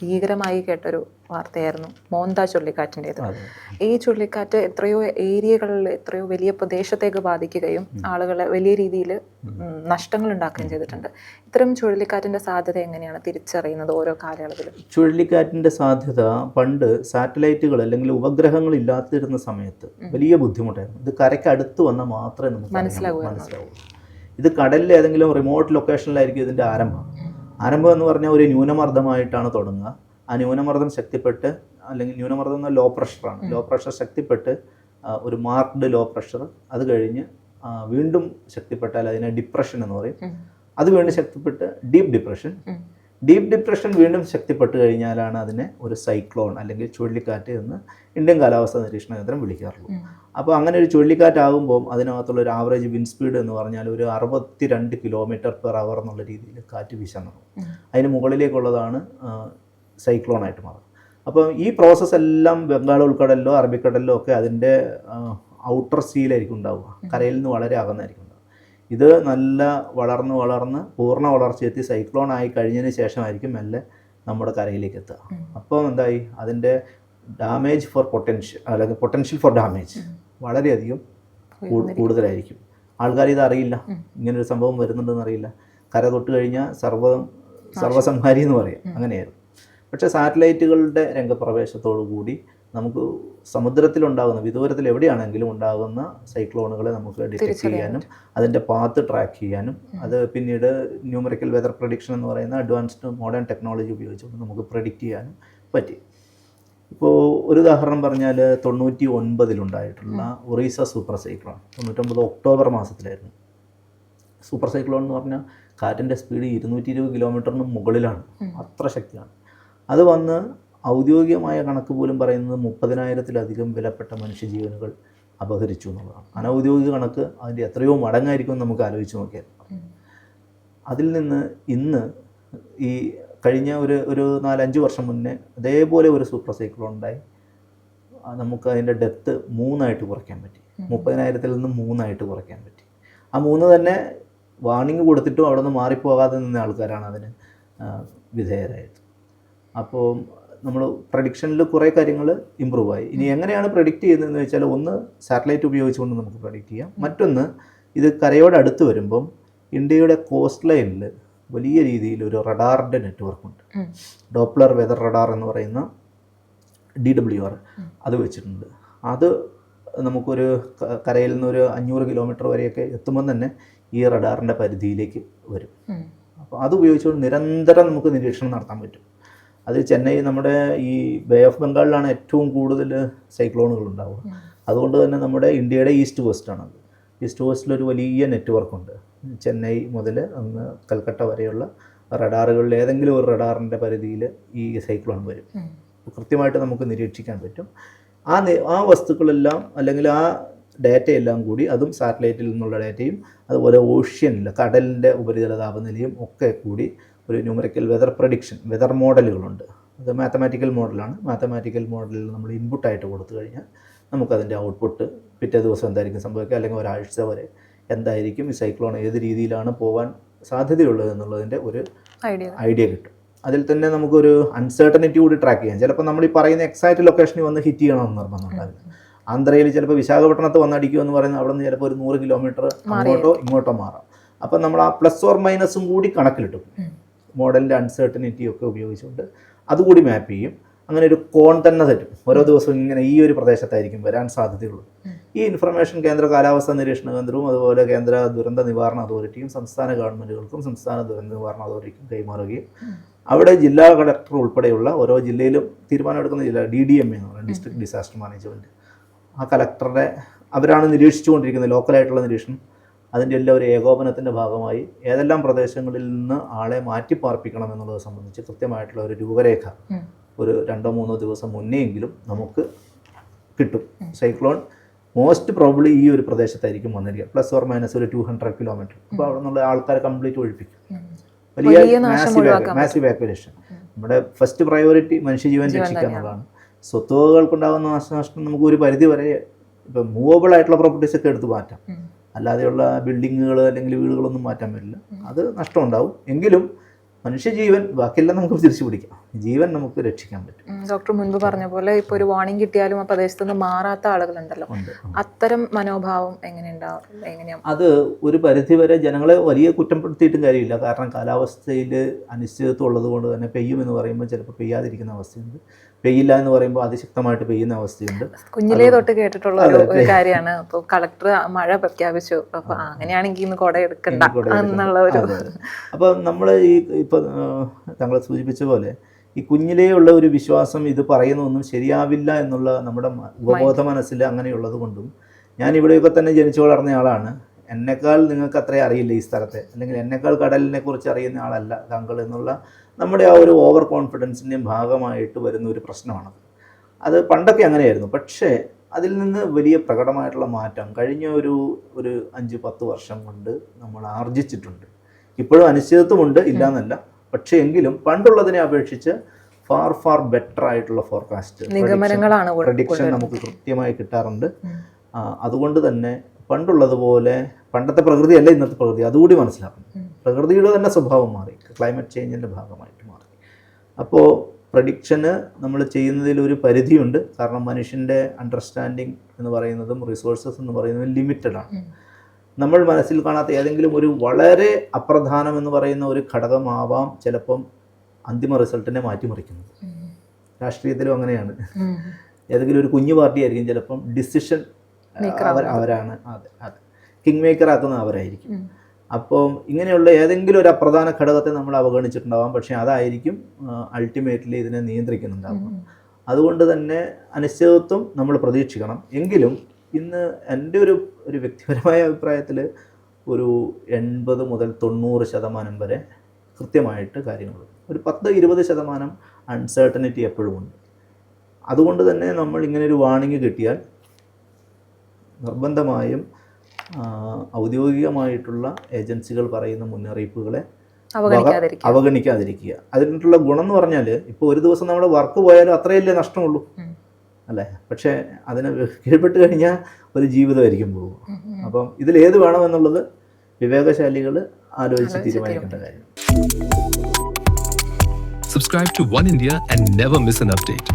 ഭീകരമായി കേട്ടൊരു വാർത്തയായിരുന്നു മോന്ത ചുഴലിക്കാറ്റിന്റെത്. ഈ ചുഴലിക്കാറ്റ് എത്രയോ ഏരിയകളിൽ എത്രയോ വലിയ പ്രദേശത്തേക്ക് ബാധിക്കുകയും ആളുകളെ വലിയ രീതിയിൽ നഷ്ടങ്ങൾ ഉണ്ടാക്കുകയും ചെയ്തിട്ടുണ്ട്. ഇത്തരം ചുഴലിക്കാറ്റിന്റെ സാധ്യത എങ്ങനെയാണ് തിരിച്ചറിയുന്നത് ഓരോ കാലയളവിലും? ചുഴലിക്കാറ്റിന്റെ സാധ്യത പണ്ട് സാറ്റലൈറ്റുകൾ അല്ലെങ്കിൽ ഉപഗ്രഹങ്ങൾ ഇല്ലാത്തിരുന്ന സമയത്ത് വലിയ ബുദ്ധിമുട്ടായിരുന്നു. ഇത് കരയ്ക്ക് അടുത്ത് വന്നാൽ മാത്രമേ നമുക്ക് മനസ്സിലാകൂ മനസ്സിലാവൂ ഇത് കടലിലെ ഏതെങ്കിലും റിമോട്ട് ലൊക്കേഷനിലായിരിക്കും ഇതിന്റെ ആരംഭം. ആരംഭം എന്ന് പറഞ്ഞാൽ ഒരു ന്യൂനമർദ്ദമായിട്ടാണ് തുടങ്ങുക ആ ന്യൂനമർദ്ദം ശക്തിപ്പെട്ട് അല്ലെങ്കിൽ ന്യൂനമർദ്ദം എന്ന ലോ പ്രഷറാണ് ലോ പ്രഷർ ശക്തിപ്പെട്ട് ഒരു മാർക്ക്ഡ് ലോ പ്രഷർ അത് കഴിഞ്ഞ് വീണ്ടും ശക്തിപ്പെട്ടാൽ അതിനെ ഡിപ്രഷൻ എന്ന് പറയും. അത് വീണ്ടും ശക്തിപ്പെട്ട് ഡീപ്പ് ഡിപ്രഷൻ. ഡീപ്പ് ഡിപ്രഷൻ വീണ്ടും ശക്തിപ്പെട്ട് കഴിഞ്ഞാലാണ് അതിനെ ഒരു സൈക്ലോൺ അല്ലെങ്കിൽ ചുഴലിക്കാറ്റ് എന്ന് ഇന്ത്യൻ കാലാവസ്ഥാ നിരീക്ഷണ കേന്ദ്രം വിളിക്കാറുള്ളൂ. അപ്പോൾ അങ്ങനെ ഒരു ചുഴലിക്കാറ്റാകുമ്പോൾ അതിനകത്തുള്ള ഒരു ആവറേജ് വിൻ സ്പീഡ് എന്ന് പറഞ്ഞാൽ ഒരു അറുപത്തി രണ്ട് കിലോമീറ്റർ പെർ അവർ എന്നുള്ള രീതിയിൽ കാറ്റ് വീശാൻ തുടങ്ങും. അതിന് മുകളിലേക്കുള്ളതാണ് സൈക്ലോണായിട്ട് മാറുന്നത്. അപ്പോൾ ഈ പ്രോസസ്സ് എല്ലാം ബംഗാൾ ഉൾക്കടലിലോ അറബിക്കടലിലോ ഒക്കെ അതിന്റെ ഔട്ടർ സീലായിരിക്കും ഉണ്ടാവുക. കരയിൽ നിന്ന് വളരെ അകന്നായിരിക്കും. ഇത് നല്ല വളർന്ന് വളർന്ന് പൂർണ വളർച്ചയെത്തി സൈക്ലോൺ ആയി കഴിഞ്ഞതിന് ശേഷമായിരിക്കും മെല്ലെ നമ്മുടെ കരയിലേക്ക് എത്തുക. അപ്പോൾ എന്തായി? അതിന്റെ ഡാമേജ് ഫോർ പൊട്ടൻഷ്യൽ അല്ലെങ്കിൽ പൊട്ടൻഷ്യൽ ഫോർ ഡാമേജ് വളരെയധികം കൂടുതലായിരിക്കും. ആൾക്കാർ ഇത് അറിയില്ല. ഇങ്ങനൊരു സംഭവം വരുന്നുണ്ടെന്ന് അറിയില്ല. കര തൊട്ട് കഴിഞ്ഞാൽ സർവ സർവസംഹാരി എന്ന് പറയും. അങ്ങനെയായിരുന്നു. പക്ഷേ സാറ്റലൈറ്റുകളുടെ രംഗപ്രവേശത്തോടു കൂടി നമുക്ക് സമുദ്രത്തിലുണ്ടാകുന്ന വിദൂരത്തിൽ എവിടെയാണെങ്കിലും ഉണ്ടാകുന്ന സൈക്ലോണുകളെ നമുക്ക് ഡിറ്റക്ട് ചെയ്യാനും അതിന്റെ പാത്ത് ട്രാക്ക് ചെയ്യാനും അത് പിന്നീട് ന്യൂമറിക്കൽ വെതർ പ്രഡിക്ഷൻ എന്ന് പറയുന്ന അഡ്വാൻസ്ഡ് മോഡേൺ ടെക്നോളജി ഉപയോഗിച്ചുകൊണ്ട് നമുക്ക് പ്രഡിക്റ്റ് ചെയ്യാനും പറ്റി. ഇപ്പോൾ ഒരു ഉദാഹരണം പറഞ്ഞാൽ തൊണ്ണൂറ്റി ഒൻപതിലുണ്ടായിട്ടുള്ള ഒറീസ സൂപ്പർ സൈക്ലോൺ. തൊണ്ണൂറ്റൊമ്പത് ഒക്ടോബർ മാസത്തിലായിരുന്നു. സൂപ്പർ സൈക്ലോൺ എന്ന് പറഞ്ഞാൽ കാറ്റിന്റെ സ്പീഡ് ഇരുന്നൂറ്റി ഇരുപത് കിലോമീറ്ററിന് മുകളിലാണ്. അത്ര ശക്തിയാണ്. അത് വന്ന് ഔദ്യോഗികമായ കണക്ക് പോലും പറയുന്നത് മുപ്പതിനായിരത്തിലധികം വിലപ്പെട്ട മനുഷ്യജീവനുകൾ അപഹരിച്ചു എന്നുള്ളതാണ് അനൗദ്യോഗിക കണക്ക് അതിന്റെ എത്രയോ മടങ്ങായിരിക്കും നമുക്ക് ആലോചിച്ച് നോക്കിയാൽ. അതിൽ നിന്ന് ഇന്ന് ഈ കഴിഞ്ഞ ഒരു ഒരു നാലഞ്ച് വർഷം മുന്നേ അതേപോലെ ഒരു സൂപ്പർ സൈക്കിൾ ഉണ്ടായി നമുക്ക് അതിന്റെ ഡെത്ത് മൂന്നായിട്ട് കുറയ്ക്കാൻ പറ്റി. മുപ്പതിനായിരത്തിൽ നിന്ന് മൂന്നായിട്ട് കുറയ്ക്കാൻ പറ്റി ആ മൂന്ന് തന്നെ വാണിംഗ് കൊടുത്തിട്ടും അവിടെ നിന്ന് മാറിപ്പോകാതെ നിന്ന ആൾക്കാരാണ് അതിന് വിധേയരായത് അപ്പോൾ നമ്മൾ പ്രഡിക്ഷനിൽ കുറേ കാര്യങ്ങൾ ഇമ്പ്രൂവ് ആയി. ഇനി എങ്ങനെയാണ് പ്രഡിക്റ്റ് ചെയ്യുന്നതെന്ന് വെച്ചാൽ ഒന്ന് സാറ്റലൈറ്റ് ഉപയോഗിച്ചുകൊണ്ട് നമുക്ക് പ്രഡിക്റ്റ് ചെയ്യാം. മറ്റൊന്ന് ഇത് കരയോട് അടുത്ത് വരുമ്പം ഇന്ത്യയുടെ കോസ്റ്റ് ലൈനിൽ വലിയ രീതിയിൽ ഒരു റഡാറിന്റെ നെറ്റ്വർക്ക് ഉണ്ട്. ഡോപ്ലർ വെതർ റഡാർ എന്ന് പറയുന്ന ഡി ഡബ്ല്യു ആർ അത് വെച്ചിട്ടുണ്ട്. അത് നമുക്കൊരു കരയിൽ നിന്ന് ഒരു അഞ്ഞൂറ് കിലോമീറ്റർ വരെയൊക്കെ എത്തുമ്പോൾ തന്നെ ഈ റഡാറിന്റെ പരിധിയിലേക്ക് വരും. അപ്പോൾ അത് ഉപയോഗിച്ചുകൊണ്ട് നിരന്തരം നമുക്ക് നിരീക്ഷണം നടത്താൻ പറ്റും. അത് ചെന്നൈ നമ്മുടെ ഈ ബേ ഓഫ് ബംഗാളിലാണ് ഏറ്റവും കൂടുതൽ സൈക്ലോണുകൾ ഉണ്ടാവുക അതുകൊണ്ട് തന്നെ നമ്മുടെ ഇന്ത്യയുടെ ഈസ്റ്റ് കോസ്റ്റാണത് ഈസ്റ്റ് വെസ്റ്റിലൊരു ഒരു വലിയ നെറ്റ്വർക്ക് ഉണ്ട് ചെന്നൈ മുതൽ അന്ന് കൽക്കട്ട വരെയുള്ള റഡാറുകളിൽ ഏതെങ്കിലും ഒരു റഡാറിന്റെ പരിധിയിൽ ഈ സൈക്ലോൺ വരും. കൃത്യമായിട്ട് നമുക്ക് നിരീക്ഷിക്കാൻ പറ്റും. ആ ആ വസ്തുക്കളെല്ലാം അല്ലെങ്കിൽ ആ ഡാറ്റയെല്ലാം കൂടി അതും സാറ്റലൈറ്റിൽ നിന്നുള്ള ഡാറ്റയും അതുപോലെ ഓഷ്യനിൽ കടലിന്റെ ഉപരിതല താപനിലയും ഒക്കെ കൂടി ഒരു ന്യൂമറിക്കൽ വെതർ പ്രഡിക്ഷൻ വെതർ മോഡലുകളുണ്ട് അത് മാത്തമാറ്റിക്കൽ മോഡലാണ് മാത്തമാറ്റിക്കൽ മോഡലിൽ നമ്മൾ ഇൻപുട്ടായിട്ട് കൊടുത്തു കഴിഞ്ഞാൽ നമുക്കതിന്റെ ഔട്ട്പുട്ട് പിറ്റേ ദിവസം എന്തായിരിക്കും സംഭവിക്കുക? അല്ലെങ്കിൽ ഒരാഴ്ച വരെ എന്തായിരിക്കും? ഈ സൈക്ലോൺ ഏത് രീതിയിലാണ് പോകാൻ സാധ്യതയുള്ളത് എന്നുള്ളതിന്റെ ഒരു ഐഡിയ ഐഡിയ കിട്ടും. അതിൽ തന്നെ നമുക്കൊരു അൺസർട്ടനിറ്റി കൂടി ട്രാക്ക് ചെയ്യാം. ചിലപ്പോൾ നമ്മൾ ഈ പറയുന്ന എക്സാക്റ്റ് ലൊക്കേഷനിൽ വന്ന് ഹിറ്റ് ചെയ്യണമെന്ന് നിർബന്ധമുണ്ടാവില്ല. ആന്ധ്രയിൽ ചിലപ്പോൾ വിശാഖപട്ടണത്ത് വന്നടിക്കുക എന്ന് പറയുന്നത് അവിടെ നിന്ന് ചിലപ്പോൾ ഒരു നൂറ് കിലോമീറ്റർ അങ്ങോട്ടോ ഇങ്ങോട്ടോ മാറാം. അപ്പം നമ്മൾ ആ പ്ലസ് ഓർ മൈനസും കൂടി കണക്കിലിട്ടും. മോഡലിന്റെ അൺസർട്ടനിറ്റി ഒക്കെ ഉപയോഗിച്ചുകൊണ്ട് അതുകൂടി മാപ്പ് ചെയ്യും. അങ്ങനെ ഒരു കോൺ തന്നെ തരും ഓരോ ദിവസവും ഇങ്ങനെ ഈ ഒരു പ്രദേശത്തായിരിക്കും വരാൻ സാധ്യതയുള്ളൂ ഈ ഇൻഫർമേഷൻ കേന്ദ്ര കാലാവസ്ഥാ നിരീക്ഷണ കേന്ദ്രവും അതുപോലെ കേന്ദ്ര ദുരന്ത നിവാരണ അതോറിറ്റിയും സംസ്ഥാന ഗവൺമെന്റുകൾക്കും സംസ്ഥാന ദുരന്ത നിവാരണ അതോറിറ്റിക്കും കൈമാറുകയും അവിടെ ജില്ലാ കളക്ടർ ഉൾപ്പെടെയുള്ള ഓരോ ജില്ലയിലും തീരുമാനമെടുക്കുന്ന ജില്ല ഡി ഡി എം എന്ന് പറയുന്നത് ഡിസ്ട്രിക്ട് ഡിസാസ്റ്റർ മാനേജ്മെന്റ് ആ കളക്ടറുടെ അവരാണ് നിരീക്ഷിച്ചുകൊണ്ടിരിക്കുന്നത്. ലോക്കലായിട്ടുള്ള നിരീക്ഷണം. അതിന്റെ എല്ലാം ഒരു ഏകോപനത്തിന്റെ ഭാഗമായി ഏതെല്ലാം പ്രദേശങ്ങളിൽ നിന്ന് ആളെ മാറ്റി പാർപ്പിക്കണം എന്നുള്ളത് സംബന്ധിച്ച് കൃത്യമായിട്ടുള്ള ഒരു രൂപരേഖ ഒരു രണ്ടോ മൂന്നോ ദിവസം മുന്നെയെങ്കിലും നമുക്ക് കിട്ടും. സൈക്ലോൺ മോസ്റ്റ് പ്രോബ്ലി ഈ ഒരു പ്രദേശത്തായിരിക്കും വന്നിരിക്കുക. പ്ലസ് ഓർ മൈനസ് ഒരു ടു ഹൺഡ്രഡ് കിലോമീറ്റർ അപ്പോൾ അവിടെ നിന്നുള്ള ആൾക്കാരെ കംപ്ലീറ്റ് ഒഴിപ്പിക്കും. വലിയ മാസീവ് വാക്യുലേഷൻ നമ്മുടെ ഫസ്റ്റ് പ്രയോറിറ്റി മനുഷ്യജീവൻ ജീവൻ രക്ഷിക്കുക. എന്നുള്ളതാണ്. സ്വത്തുവകകൾക്കുണ്ടാകുന്ന നാശനഷ്ടം നമുക്ക് ഒരു പരിധി വരെ ഇപ്പം മൂവബിൾ ആയിട്ടുള്ള പ്രോപ്പർട്ടീസ് ഒക്കെ എടുത്ത് മാറ്റാം. അല്ലാതെയുള്ള ബിൽഡിങ്ങുകൾ അല്ലെങ്കിൽ വീടുകളൊന്നും മാറ്റാൻ പറ്റില്ല. അത് നഷ്ടമുണ്ടാവും എങ്കിലും മനുഷ്യജീവൻ ബാക്കിയെല്ലാം നമുക്ക് തിരിച്ചു പിടിക്കാം. ജീവൻ നമുക്ക് രക്ഷിക്കാൻ പറ്റും. ഡോക്ടർ മുൻപ് പറഞ്ഞ പോലെ ഇപ്പൊ ഒരു വാണിംഗ് കിട്ടിയാലും ആ പ്രദേശത്ത് നിന്ന് മാറാത്ത ആളുകളുണ്ടല്ലോ. അത്തരം മനോഭാവം എങ്ങനെ ഉണ്ടാവും അത് ഒരു പരിധിവരെ ജനങ്ങളെ വലിയ കുറ്റപ്പെടുത്തിയിട്ടും കാര്യമില്ല. കാരണം കാലാവസ്ഥയിൽ അനിശ്ചിതത്വം ഉള്ളത് കൊണ്ട് തന്നെ പെയ്യും എന്ന് പറയുമ്പോൾ ചിലപ്പോൾ പെയ്യാതിരിക്കുന്ന അവസ്ഥയുണ്ട്. പെയ്യില്ല എന്ന് പറയുമ്പോൾ അതിശക്തമായിട്ട് പെയ്യുന്ന അവസ്ഥയുണ്ട്. കുഞ്ഞിലേ തൊട്ട് കേട്ടിട്ടുള്ള ഒരു കാര്യമാണ്. അപ്പോൾ കളക്ടർ മഴ പ്രഖ്യാപിച്ചു. അപ്പൊ അങ്ങനെയാണെങ്കിൽ ഇന്ന് കുട എടുക്കണ്ട. എന്നുള്ള ഒരു. അപ്പോൾ നമ്മൾ ഈ ഇപ്പം താങ്കൾ സൂചിപ്പിച്ച പോലെ ഈ കുഞ്ഞിലേ ഉള്ള ഒരു വിശ്വാസം ഇത് പറയുന്നൊന്നും ശരിയാവില്ല എന്നുള്ള നമ്മുടെ ഉപബോധ മനസ്സിൽ അങ്ങനെയുള്ളത് കൊണ്ടും ഞാൻ ഇവിടെയൊക്കെ തന്നെ ജനിച്ചു വളർന്ന ആളാണ്. എന്നെക്കാൾ നിങ്ങൾക്ക് അത്രയും അറിയില്ല ഈ സ്ഥലത്തെ. അല്ലെങ്കിൽ എന്നെക്കാൾ കടലിനെ കുറിച്ച് അറിയുന്ന ആളല്ല താങ്കൾ എന്നുള്ള നമ്മുടെ ആ ഒരു ഓവർ കോൺഫിഡൻസിന്റെയും ഭാഗമായിട്ട് വരുന്ന ഒരു പ്രശ്നമാണ് അത് പണ്ടൊക്കെ അങ്ങനെയായിരുന്നു. പക്ഷേ അതിൽ നിന്ന് വലിയ പ്രകടമായിട്ടുള്ള മാറ്റം കഴിഞ്ഞ ഒരു ഒരു അഞ്ച് പത്ത് വർഷം കൊണ്ട് നമ്മൾ ആർജിച്ചിട്ടുണ്ട്. ഇപ്പോഴും അനിശ്ചിതത്വമുണ്ട് ഇല്ല എന്നല്ല പക്ഷേ എങ്കിലും പണ്ടുള്ളതിനെ അപേക്ഷിച്ച് ഫാർ ഫാർ ബെറ്റർ ആയിട്ടുള്ള ഫോർകാസ്റ്റ് നിഗമനങ്ങളാണ് പ്രഡിക്ഷൻ നമുക്ക് കൃത്യമായി കിട്ടാറുണ്ട്. അതുകൊണ്ട് തന്നെ പണ്ടുള്ളതുപോലെ പണ്ടത്തെ പ്രകൃതിയല്ല ഇന്നത്തെ പ്രകൃതി അതുകൂടി മനസ്സിലാക്കണം. ഉം. പ്രകൃതിയുടെ തന്നെ സ്വഭാവം മാറി ക്ലൈമറ്റ് ചേഞ്ചിന്റെ ഭാഗമായിട്ട് മാറി. അപ്പോൾ പ്രഡിക്ഷന് നമ്മൾ ചെയ്യുന്നതിൽ ഒരു പരിധിയുണ്ട്. കാരണം മനുഷ്യന്റെ അണ്ടർസ്റ്റാൻഡിങ് എന്ന് പറയുന്നതും റിസോഴ്സസ് എന്ന് പറയുന്നതും ലിമിറ്റഡ് ആണ്. നമ്മൾ മനസ്സിൽ കാണാത്ത ഏതെങ്കിലും ഒരു വളരെ അപ്രധാനം എന്ന് പറയുന്ന ഒരു ഘടകമാവാം ചിലപ്പം അന്തിമ റിസൾട്ടിനെ മാറ്റിമറിക്കുന്നത്. രാഷ്ട്രീയത്തിലും അങ്ങനെയാണ്. ഏതെങ്കിലും ഒരു കുഞ്ഞു പാർട്ടി ആയിരിക്കും ചിലപ്പം ഡിസിഷൻ അവർ അവരാണ്. അതെ അതെ. കിങ് മേക്കർ ആക്കുന്ന അവരായിരിക്കും. അപ്പോൾ അപ്പം ഇങ്ങനെയുള്ള ഏതെങ്കിലും ഒരു അപ്രധാന ഘടകത്തെ നമ്മൾ അവഗണിച്ചിട്ടുണ്ടാവാം. പക്ഷേ അതായിരിക്കും അൾട്ടിമേറ്റ്ലി ഇതിനെ നിയന്ത്രിക്കുന്നുണ്ടാവുക. അതുകൊണ്ട് തന്നെ അനിശ്ചിതത്വം നമ്മൾ പ്രതീക്ഷിക്കണം. എങ്കിലും ഇന്ന് എന്റെ ഒരു ഒരു വ്യക്തിപരമായ അഭിപ്രായത്തിൽ ഒരു എൺപത് മുതൽ തൊണ്ണൂറ് ശതമാനം വരെ കൃത്യമായിട്ട് കാര്യങ്ങൾ ഒരു പത്ത് ഇരുപത് ശതമാനം അൺസേർട്ടനിറ്റി എപ്പോഴും ഉണ്ട്. അതുകൊണ്ട് തന്നെ നമ്മൾ ഇങ്ങനെ ഒരു വാണിംഗ് കിട്ടിയാൽ നിർബന്ധമായും ഔദ്യോഗികമായിട്ടുള്ള ഏജൻസികൾ പറയുന്ന മുന്നറിയിപ്പുകളെ അവഗണിക്കാതിരിക്കുക. അതിനുള്ള ഗുണം എന്ന് പറഞ്ഞാൽ ഇപ്പോൾ ഒരു ദിവസം നമ്മുടെ വർക്ക് പോയാലും അത്രയല്ലേ നഷ്ടമുള്ളൂ. അല്ലേ? പക്ഷേ അതിന് കീഴ്പ്പെട്ട് കഴിഞ്ഞാൽ ഒരു ജീവിതമായിരിക്കും പോകും. അപ്പം ഇതിലേത് വേണമെന്നുള്ളത് വിവേകശാലികൾ ആലോചിച്ച് ആലോചിച്ച് തീരുമാനിക്കേണ്ട കാര്യം. Subscribe to One India and never miss an update.